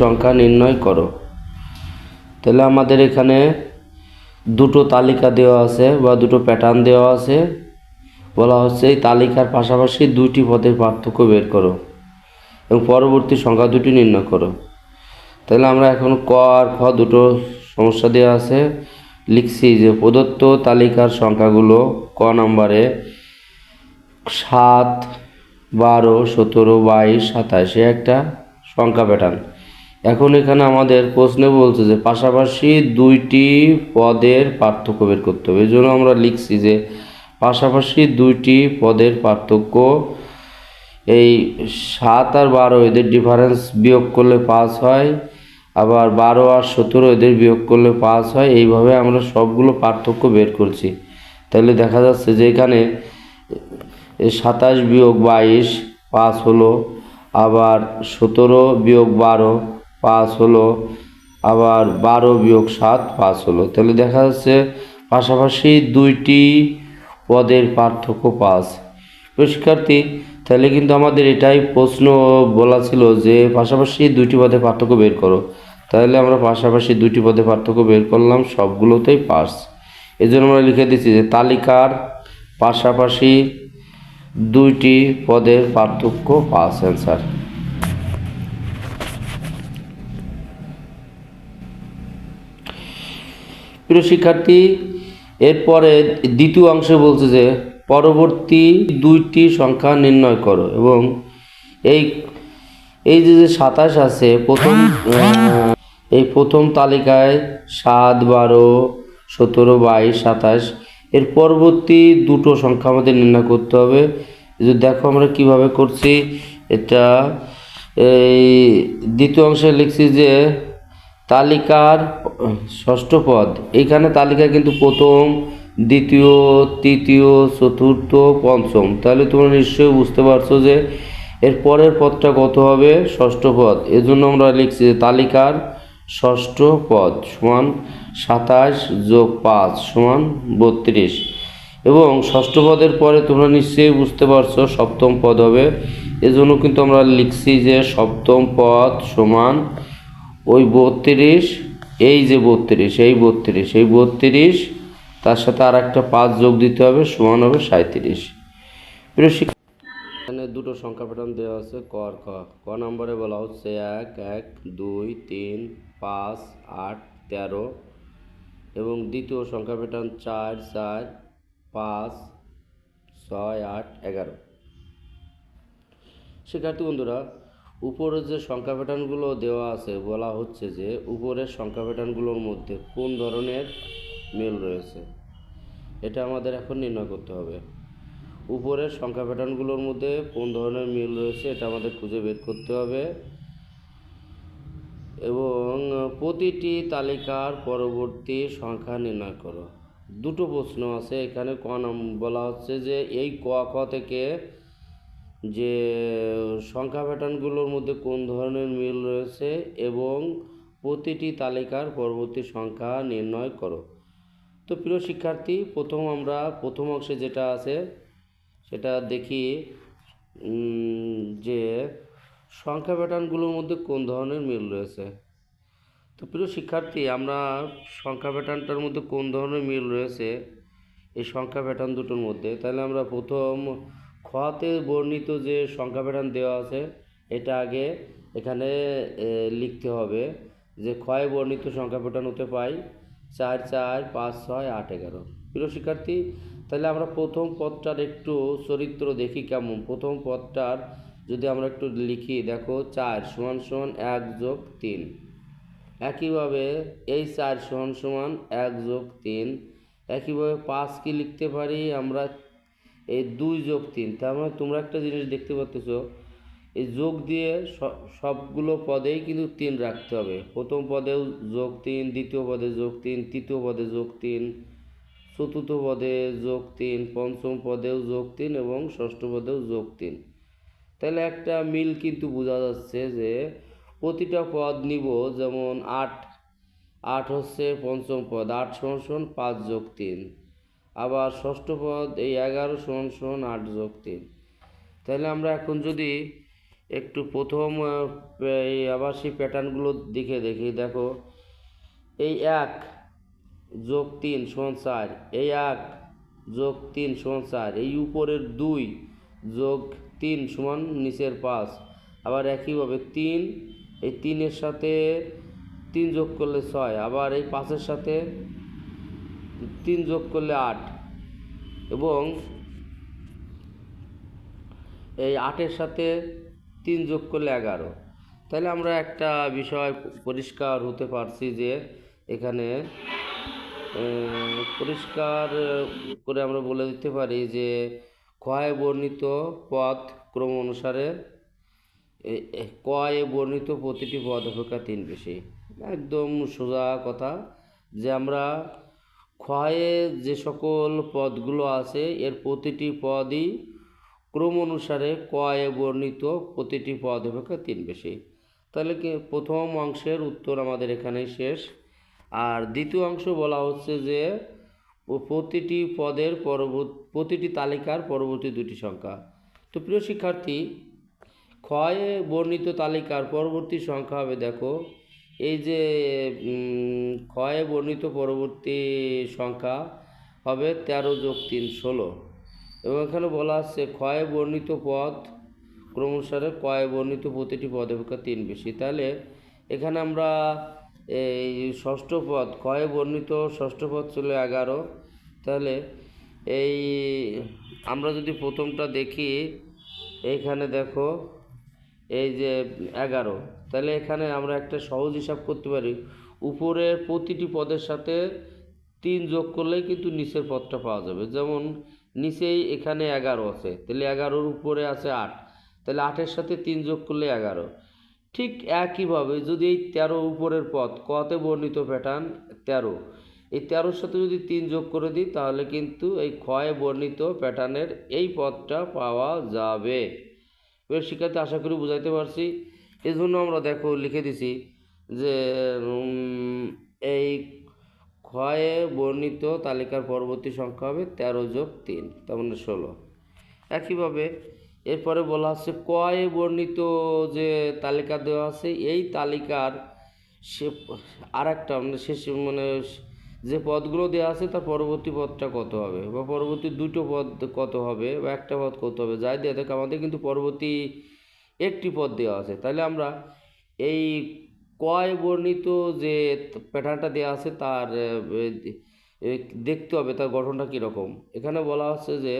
সংখ্যা নির্ণয় করো। তাহলে আমাদের এখানে দুটো তালিকা দেওয়া আছে বা দুটো প্যাটার্ন দেওয়া আছে। বলা হচ্ছে এই তালিকার পাশাপাশি দুইটি পদের পার্থক্য বের করো এবং পরবর্তী সংখ্যা দুটি নির্ণয় করো। তাহলে আমরা এখন ক আর খ দুটো সমস্যা দেওয়া আছে। লিখছি যে প্রদত্ত তালিকার সংখ্যাগুলো ক নম্বরে সাত, বারো, সতেরো, বাইশ, সাতাশে একটা সংখ্যা প্যাটার্ন এখন এখানে আমাদের প্রশ্নে বলছে যে পাশাপাশি দুইটি পদের পার্থক্য বের করতে হবে। এই জন্য আমরা লিখছি যে পাশাপাশি দুইটি পদের পার্থক্য এই সাত আর বারো এদের ডিফারেন্স বিয়োগ করলে পাস হয়, আবার বারো আর সতেরো এদের বিয়োগ করলে পাস হয়। এইভাবে আমরা সবগুলো পার্থক্য বের করছি। তাহলে দেখা যাচ্ছে যে এখানে সাতাশ বিয়োগ বাইশ পাস হলো, আবার সতেরো বিয়োগ বারো পাস হলো, আবার বারো বিয়োগ সাত পাস হলো। তাহলে দেখা যাচ্ছে পাশাপাশি দুইটি পদের পার্থক্য প্রিয় শিক্ষার্থী তাহলে কিন্তু আমাদের এটাই প্রশ্ন বলা ছিল যে পাশাপাশি দুইটি পদে পার্থক্য বের করো। তাহলে আমরা পাশাপাশি দুইটি পদে পার্থক্য বের করলাম, সবগুলোতেই পাস। এই জন্য আমরা লিখে দিচ্ছি যে তালিকার পাশাপাশি দুইটি পদের পার্থক্য পাস অ্যান্সার। প্রিয় শিক্ষার্থী, এরপরে দ্বিতীয় অংশে বলছে যে, পরবর্তী দুইটি সংখ্যা নির্ণয় করো এবং এই এই যে যে সাতাশ আছে, প্রথম এই প্রথম তালিকায় সাত, বারো, সতেরো, বাইশ, সাতাশ, এর পরবর্তী দুটো সংখ্যা আমাদের নির্ণয় করতে হবে। এই যে দেখো আমরা কীভাবে করছি, এটা এই দ্বিতীয় অংশে লিখছি যে তালিকার ষষ্ঠ পদ। এইখানে তালিকা কিন্তু প্রথম, দ্বিতীয়, তৃতীয়, চতুর্থ, পঞ্চম। তাহলে তোমরা নিশ্চয়ই বুঝতে পারছ যে এর পরের পদটা কত হবে? ষষ্ঠ পদ। এজন্য আমরা লিখছি যে তালিকার ষষ্ঠ পদ সমান সাতাশ যোগ পাঁচ সমান বত্রিশ। এবং ষষ্ঠ পদের পরে তোমরা নিশ্চয়ই বুঝতে পারছ সপ্তম পদ হবে। এজন্য কিন্তু আমরা লিখছি যে সপ্তম পদ সমান ওই বত্রিশ, এই যে বত্রিশ, এই বত্রিশ এই বত্রিশ, তার সাথে আর একটা পাঁচ যোগ দিতে হবে, সমান হবে সাঁত্রিশ এখানে দুটো সংখ্যা প্যাটার্ন দেওয়া আছে, ক আর খ। ক নম্বরে বলা হচ্ছে এক এক, দুই, তিন, পাঁচ, আট, তেরো এবং দ্বিতীয় সংখ্যা প্যাটার্ন চার চার, পাঁচ, ছয়, আট, এগারো। শিক্ষার্থী বন্ধুরা উপরে যে সংখ্যা প্যাটার্নগুলো দেওয়া আছে, বলা হচ্ছে যে উপরের সংখ্যা প্যাটার্নগুলোর মধ্যে কোন ধরনের মিল রয়েছে। এটা আমাদের এখন নির্ণয় করতে হবে। উপরের সংখ্যা প্যাটার্নগুলোর মধ্যে কোন ধরনের মিল রয়েছে এটা আমাদের খুঁজে বের করতে হবে। এবং প্রতিটি তালিকার পরবর্তী সংখ্যা নির্ণয় করো। দুটো প্রশ্ন আছে, এখানে ক নাম বলা হচ্ছে যে এই ক, খ থেকে যে, সংখ্যা প্যাটার্নগুলোর মধ্যে কোন ধরনের মিল রয়েছে এবং প্রতিটি তালিকার পরবর্তী সংখ্যা নির্ণয় করো। তো প্রিয় শিক্ষার্থী, প্রথম আমরা, প্রথম অংশে যেটা আছে, সেটা দেখি যে সংখ্যা প্যাটার্নগুলোর মধ্যে কোন ধরনের মিল রয়েছে। তো প্রিয় শিক্ষার্থী, আমরা সংখ্যা প্যাটার্নটার মধ্যে কোন ধরনের মিল রয়েছে, এই সংখ্যা প্যাটার্ন দুটোর মধ্যে? তাহলে আমরা প্রথম খতে বর্ণিত যে সংখ্যা প্যাটার্ন দেওয়া আছে, এটা আগে এখানে লিখতে হবে যে ক্ষয় বর্ণিত সংখ্যা প্যাটার্ন হতে পাই চার চার পাঁচ ছয় আট এগারো। প্রিয় শিক্ষার্থী, তাহলে আমরা প্রথম পদটার একটু চরিত্র দেখি কেমন। প্রথম পদটার যদি আমরা একটু লিখি, দেখো চার সমান সমান এক যোগ তিন। একইভাবে এই চার সমান সমান এক যোগ তিন, একইভাবে পাঁচ কি লিখতে পারি আমরা এই দুই যোগ তিন, তার মানে তোমরা একটা জিনিস দেখতে পাচ্ছ এই যোগ দিয়ে সবগুলো পদেই কিন্তু তিন রাখতে হবে। প্রথম পদেও যোগ তিন, দ্বিতীয় পদে যোগ তিন, তৃতীয় পদে যোগ তিন, চতুর্থ পদে যোগ তিন, পঞ্চম পদেও যোগ তিন এবং ষষ্ঠ পদেও যোগ তিন। তাহলে একটা মিল কিন্তু বোঝা যাচ্ছে যে প্রতিটা পদ নিব যেমন আট আট হচ্ছে পঞ্চম পদ, আট সমান পাঁচ যোগ তিন। আবার ষষ্ঠ পদ এই এগারো সমান সমান আট যোগ তিন। তাহলে আমরা এখন যদি একটু প্রথম এই আবার সেই প্যাটার্নগুলো দেখে দেখি, দেখো। এই এক যোগ তিন সমান চার, এই এক যোগ তিন সমান চার, এই উপরের দুই যোগ তিন সমান নিচের পাঁচ। আবার একইভাবে তিন, এই তিনের সাথে তিন যোগ করলে ছয়, আবার এই পাঁচের সাথে তিন যোগ করলে আট। এবং এই আটের সাথে তিন যোগ করলে এগারো। তাহলে আমরা একটা বিষয় পরিষ্কার হতে পারছি যে এখানে পরিষ্কার করে আমরা বলে দিতে পারি যে ক্ষয় বর্ণিত পথ ক্রম অনুসারে কয়ে বর্ণিত প্রতিটি পদ অপেক্ষা তিন বেশি। একদম সোজা কথা যে আমরা ক্ষয়ে যে সকল পদগুলো আছে, এর প্রতিটি পদই ক্রম অনুসারে কয়ে বর্ণিত প্রতিটি পদ অপেক্ষা তিন বেশি। তাহলে কি প্রথম অংশের উত্তর আমাদের এখানেই শেষ। আর দ্বিতীয় অংশ বলা হচ্ছে যে প্রতিটি পদের পরবর্তী, প্রতিটি তালিকার পরবর্তী দুটি সংখ্যা। তো প্রিয় শিক্ষার্থী, ক্ষয়ে বর্ণিত তালিকার পরবর্তী সংখ্যা হবে, দেখো এই যে ক্ষয়ে বর্ণিত পরবর্তী সংখ্যা হবে তেরো যোগ তিন, ষোলো। এবং এখানে বলা আছে, ক্ষয়ে বর্ণিত পদ ক্রমসারে কয়ে বর্ণিত প্রতিটি পদ অপেক্ষা তিন বেশি। তাহলে এখানে আমরা, এই ষষ্ঠ পদ, ক্ষয়ে বর্ণিত ষষ্ঠ পদ ছিল এগারো। তাহলে এই, আমরা যদি প্রথমটা দেখি এইখানে দেখো, এই যে এগারো। তাহলে এখানে আমরা একটা সহজ হিসাব করতে পারি। উপরের প্রতিটি পদের সাথে তিন যোগ করলেই কিন্তু নিচের পদটা পাওয়া যাবে। যেমন নিচেই এখানে এগারো আছে, তাহলে এগারোর উপরে আছে আট। তাহলে আটের সাথে তিন যোগ করলে এগারো। ঠিক একইভাবে যদি এই তেরো উপরের পদ কতে বর্ণিত প্যাটার্ন তেরো, এই তেরোর সাথে যদি তিন যোগ করে দিই, তাহলে কিন্তু এই ক্ষয়ে বর্ণিত প্যাটার্নের এই পদটা পাওয়া যাবে। এবার শিক্ষার্থী, আশা করি বুঝাইতে পারছি। এই জন্য আমরা দেখো লিখে দিছি যে এই ক্ষয়ে বর্ণিত তালিকার পরবর্তী সংখ্যা হবে তেরো যোগ তিন, তার মানে ষোলো। একইভাবে এরপরে বলা হচ্ছে কয়ে বর্ণিত যে তালিকা দেওয়া আছে, এই তালিকার সে আর একটা মানে শেষ মানে যে পদগুলো দেওয়া আছে তার পরবর্তী পদটা কত হবে? বা পরবর্তী দুটো পদ কত হবে? বা একটা পদ কত হবে? যাই দেওয়া থাকে, আমাদের কিন্তু পরবর্তী একটি পদ দেওয়া আছে। তাহলে আমরা এই কয় বর্ণিত যে প্যাটার্নটা দেওয়া আছে তার দেখতে হবে তার গঠনটা কীরকম। এখানে বলা হচ্ছে যে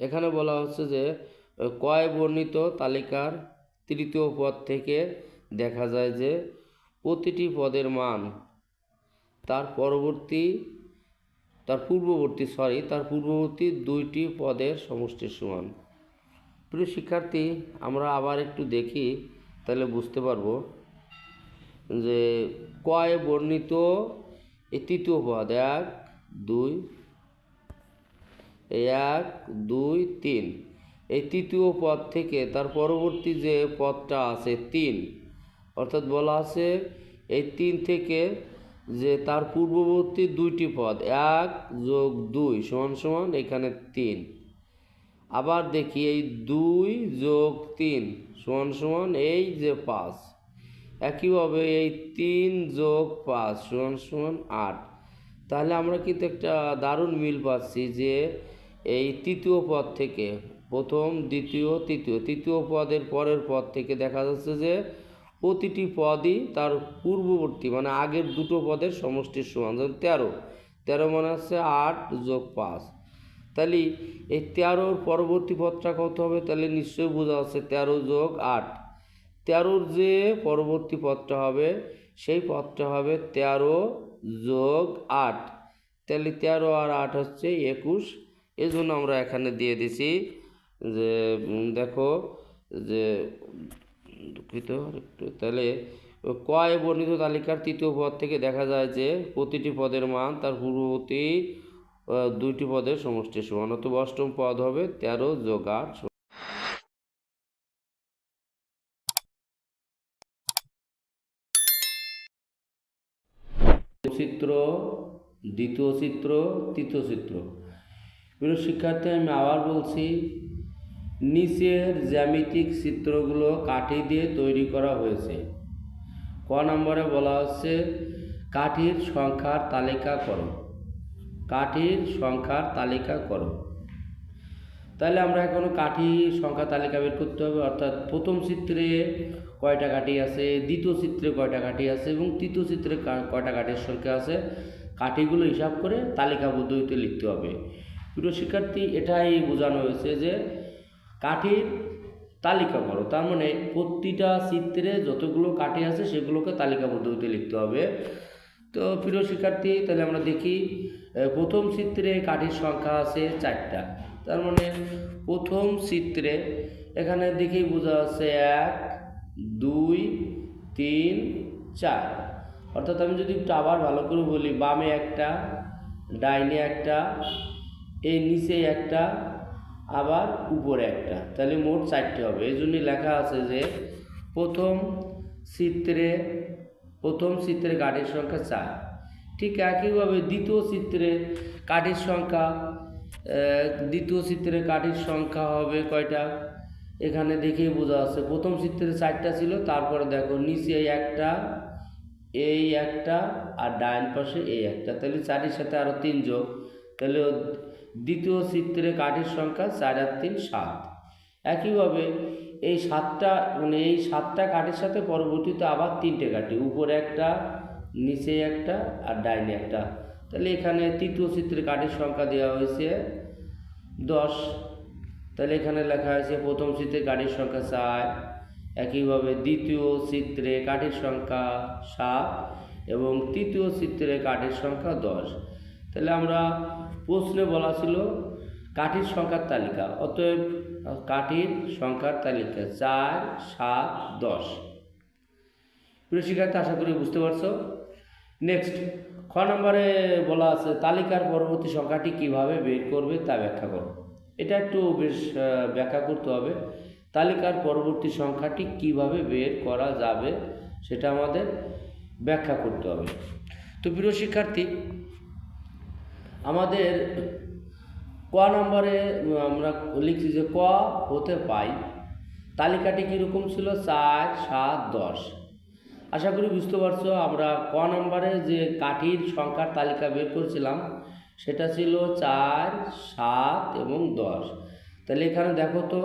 এখানে বলা হচ্ছে যে কয় বর্ণিত তালিকার তৃতীয় পদ থেকে দেখা যায় যে, প্রতিটি পদের মান তার পরবর্তী তার পূর্ববর্তী সরি তার পূর্ববর্তী দুইটি পদের সমষ্টির সমান। প্রিয় শিক্ষার্থী, আমরা আবার একটু দেখি, তাহলে বুঝতে পারব যে কয় বর্ণিত এই তৃতীয় পদ, এক, দুই এক, দুই, তিন। এই তৃতীয় পদ থেকে তার পরবর্তী যে পদটা আছে, তিন, অর্থাৎ বলা আছে এই তিন থেকে যে তার পূর্ববর্তী দুইটি পদ, এক যোগ দুই সমান সমান, এখানে তিন। আবার দেখি এই দুই যোগ তিন সমান সমান, এই যে পাঁচ। একইভাবে এই তিন যোগ পাঁচ সমান সমান আট। তাহলে আমরা কিন্তু একটা দারুণ মিল পাচ্ছি যে এই তৃতীয় পদ থেকে, প্রথম, দ্বিতীয়, তৃতীয়। তৃতীয় পদের পরের পদ থেকে দেখা যাচ্ছে যে প্রতিটি পদই তার পূর্ববর্তী মানে আগের দুটো পদের সমষ্টির সমান। যেমন তেরো। তেরো মানে হচ্ছে আট যোগ পাঁচ। তাহলে এই তেরোর পরবর্তী পদটা কত হবে? তাহলে নিশ্চয়ই বোঝা যাচ্ছে তেরো যোগ আট। তেরোর যে পরবর্তী পদটা হবে, সেই পদটা হবে তেরো যোগ আট। তাহলে তেরো আর আট হচ্ছে একুশ। এই জন্য আমরা এখানে দিয়ে দিছি যে দেখো যে দুঃখিত। একটু তাহলে কয় বর্ণিত তালিকার তৃতীয় পদ থেকে দেখা যায় যে, প্রতিটি পদের মান তার পূর্ববর্তী দুইটি পদের সমষ্টি সমান, অথবা অষ্টম পদ হবে তেরো যোগ আট চিত্র, দ্বিতীয় চিত্র, তৃতীয় চিত্র। শিক্ষার্থী, আমি আবার বলছি নিচের জ্যামিতিক চিত্রগুলো কাঠি দিয়ে তৈরি করা হয়েছে। ক নম্বরে বলা হচ্ছে, কাঠির সংখ্যার তালিকা করো। কাঠির সংখ্যার তালিকা করো। তাহলে আমরা এখন কাঠির সংখ্যা তালিকা বের করতে হবে। অর্থাৎ প্রথম চিত্রে কয়টা কাঠি আছে, দ্বিতীয় চিত্রে কয়টা কাঠি আছে এবং তৃতীয় চিত্রে কয়টা কাঠির সংখ্যা আছে, কাঠিগুলো হিসাব করে তালিকা পদ্ধতিতে লিখতে হবে। প্রিয় শিক্ষার্থী, এটাই বোঝানো হয়েছে যে কাঠির তালিকা করো। তার মানে প্রতিটা চিত্রে যতগুলো কাঠি আছে সেগুলোকে তালিকা পদ্ধতিতে লিখতে হবে। তো প্রিয় শিক্ষার্থী, তাহলে আমরা দেখি প্রথম চিত্রে কাঠির সংখ্যা আছে চারটা। তার মানে প্রথম চিত্রে এখানে দেখেই বোঝা যাচ্ছে এক, দুই, তিন, চার। অর্থাৎ আমি যদি একটু আবার ভালো করে বলি, বামে একটা, ডাইনে একটা এই নিচে একটা আবার উপরে একটা। তাহলে মোট চারটে হবে। এই জন্যই লেখা আছে যে প্রথম চিত্রে প্রথম চিত্রে কাঠের সংখ্যা চার। ঠিক একইভাবে দ্বিতীয় চিত্রে কাঠের সংখ্যা দ্বিতীয় চিত্রে কাঠের সংখ্যা হবে কয়টা? এখানে দেখেই বোঝা যাচ্ছে। প্রথম চিত্রে চারটা ছিল, তারপরে দেখো নিচে এই একটা এই একটা, আর ডাইন পাশে এই একটা। তাহলে চারের সাথে আরও তিন যোগ। তাহলে দ্বিতীয় চিত্রে কাঠের সংখ্যা চার আর তিন, সাত। একইভাবে এই সাতটা মানে এই সাতটা কাঠের সাথে পরবর্তীতে আবার তিনটে কাঠি, উপরে একটা, নিচে একটা আর ডাইনে একটা। তাহলে এখানে তৃতীয় চিত্রে কাঠের সংখ্যা দেওয়া হয়েছে দশ। তাহলে এখানে লেখা হয়েছে প্রথম চিত্রে কাঠের সংখ্যা চার। একইভাবে দ্বিতীয় চিত্রে কাঠের সংখ্যা সাত এবং তৃতীয় চিত্রে কাঠের সংখ্যা দশ। তাহলে আমরা প্রশ্নে বলা ছিল কাঠির সংখ্যার তালিকা, অতএব কাঠির সংখ্যার তালিকা চার, সাত, দশ। প্রিয় শিক্ষার্থী, আশা করি বুঝতে পারছ। নেক্সট খ নম্বরে বলা আছে, তালিকার পরবর্তী সংখ্যাটি কীভাবে বের করবে তা ব্যাখ্যা করো। এটা একটু বেশ ব্যাখ্যা করতে হবে। তালিকার পরবর্তী সংখ্যাটি কীভাবে বের করা যাবে সেটা আমাদের ব্যাখ্যা করতে হবে। তো প্রিয় শিক্ষার্থী আমাদের ক নম্বরে আমরা লিখছি যে ক হতে পাই। তালিকাটি কীরকম ছিল? চার, সাত, দশ। আশা করি বুঝতে পারছ, আমরা ক নম্বরে যে কাঠির সংখ্যার তালিকা বের করেছিলাম, সেটা ছিল চার, সাত এবং দশ। তাহলে এখানে দেখো তো,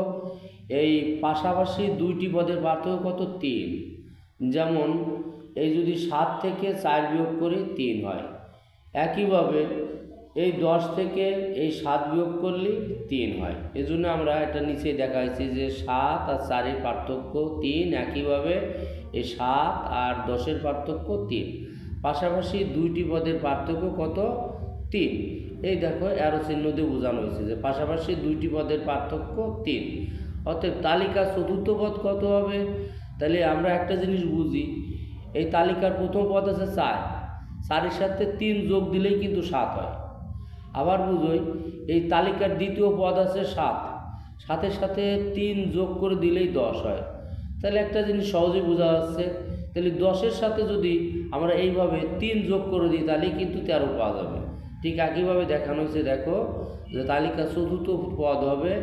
এই পাশাপাশি দুইটি পদের পার্থক্য কত? তিন। যেমন, এই যদি সাত থেকে চার বিয়োগ করি, তিন হয়। একইভাবে এই দশ থেকে এই সাত বিয়োগ করলে তিন হয়। এজন্য আমরা এটা নিচে দেখা যাচ্ছে যে সাত আর চারের পার্থক্য তিন, একইভাবে এই সাত আর দশের পার্থক্য তিন। পাশাপাশি দুইটি পদের পার্থক্য কত? তিন। এই দেখো অ্যারো চিহ্ন দিয়ে বোঝানো হয়েছে যে পাশাপাশি দুইটি পদের পার্থক্য তিন। অতএব তালিকা চতুর্থ পদ কত হবে? তাহলে আমরা একটা জিনিস বুঝি, এই তালিকার প্রথম পদ আছে চার। চারের সাথে তিন যোগ দিলেই কিন্তু সাত হয়। আবার বুঝোই, এই তালিকার দ্বিতীয় পদ আছে সাত। সাথের সাথে তিন যোগ করে দিলেই দশ হয়। তাহলে একটা জিনিস সহজেই বোঝা যাচ্ছে। তাহলে দশের সাথে যদি আমরা এইভাবে তিন যোগ করে দিই তাহলেই কিন্তু তেরো পাওয়া যাবে ঠিক একইভাবে দেখানো হয়েছে, দেখো, যে তালিকা চতুর্থ পদ হবে,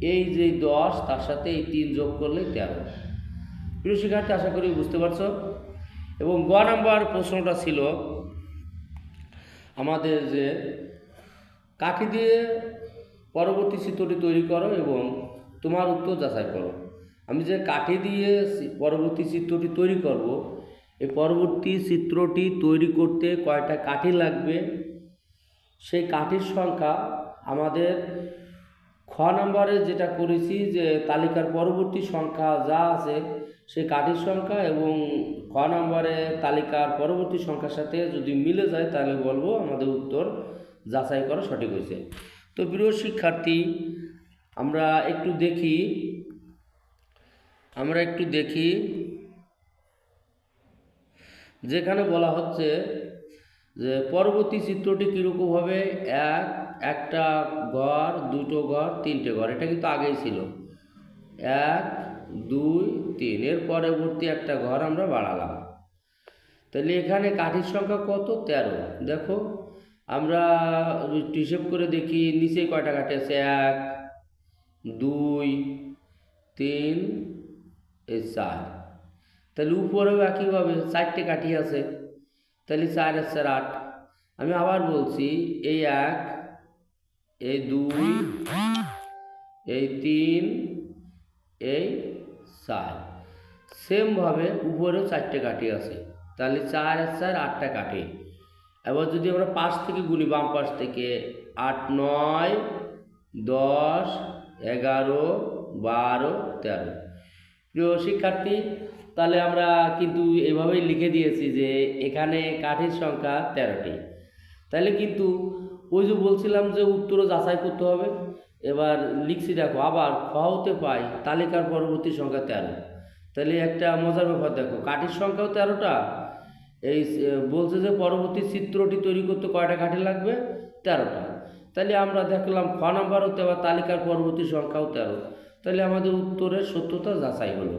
এই যে দশ, তার সাথে এই তিন যোগ করলে তেরো। প্রিয় শিক্ষার্থী, আশা করি বুঝতে পারছ? এবং গ নাম্বার প্রশ্নটা ছিল, আমাদের যে কাঠি দিয়ে পরবর্তী চিত্রটি তৈরি করো এবং তোমার উত্তর যাচাই করো। আমি যে কাঠি দিয়ে পরবর্তী চিত্রটি তৈরি করব, এই পরবর্তী চিত্রটি তৈরি করতে কয়টা কাঠি লাগবে? সেই কাঠির সংখ্যা আমাদের খ নম্বরে যেটা করেছি যে তালিকার পরবর্তী সংখ্যা যা আছে সেই কাঠির সংখ্যা এবং খ নম্বরে তালিকার পরবর্তী সংখ্যার সাথে যদি মিলে যায় তাহলে বলব আমাদের উত্তর যাচাই করা সঠিক হয়েছে। তো প্রিয় শিক্ষার্থী, আমরা একটু দেখি, আমরা একটু দেখি, যেখানে বলা হচ্ছে যে পরবর্তী চিত্রটি কীরকম হবে? এক, একটা ঘর দুটো ঘর তিনটে ঘর এটা কিন্তু আগেই ছিল। এক, দুই, তিন, এর পরবর্তী একটা ঘর আমরা বাড়ালাম। তাহলে এখানে কাঠির সংখ্যা কত? তেরো। দেখো আমরা হিসেব করে দেখি, নিচে কয়টা কাঠি আছে এক, দুই, তিন, এই চার। তাহলে উপরেও একইভাবে চারটে কাঠি আছে। তাহলে চার আর চার আট। আমি আবার বলছি, এই এক, এই দুই, এই তিন, এই চার। সেমভাবে উপরেও চারটে কাঠি আছে। তাহলে চার আর চার আটটা কাঠি। এবার যদি আমরা পাশ থেকে গুনি বাম পাশ থেকে আট, নয়, দশ, এগারো, বারো, তেরো। প্রিয় শিক্ষার্থী, তাহলে আমরা কিন্তু এভাবেই লিখে দিয়েছি যে এখানে কাঠের সংখ্যা তেরোটি। তাহলে কিন্তু ওই যে বলছিলাম যে উত্তরও যাচাই করতে হবে। এবার লিখছি দেখো, আবার খ হতে পাই, তালিকার পরবর্তী সংখ্যা তেরো। তাহলে একটা মজার ব্যাপার দেখো, কাঠির সংখ্যাও তেরোটা এই বলছে যে পরবর্তী চিত্রটি তৈরি করতে কয়টা কাঠি লাগবে? তেরোটা। তাহলে আমরা দেখলাম খ নাম্বার হতে বা তালিকার পরবর্তী সংখ্যাও তেরো। তাহলে আমাদের উত্তরের সত্যতা যাচাই হলো।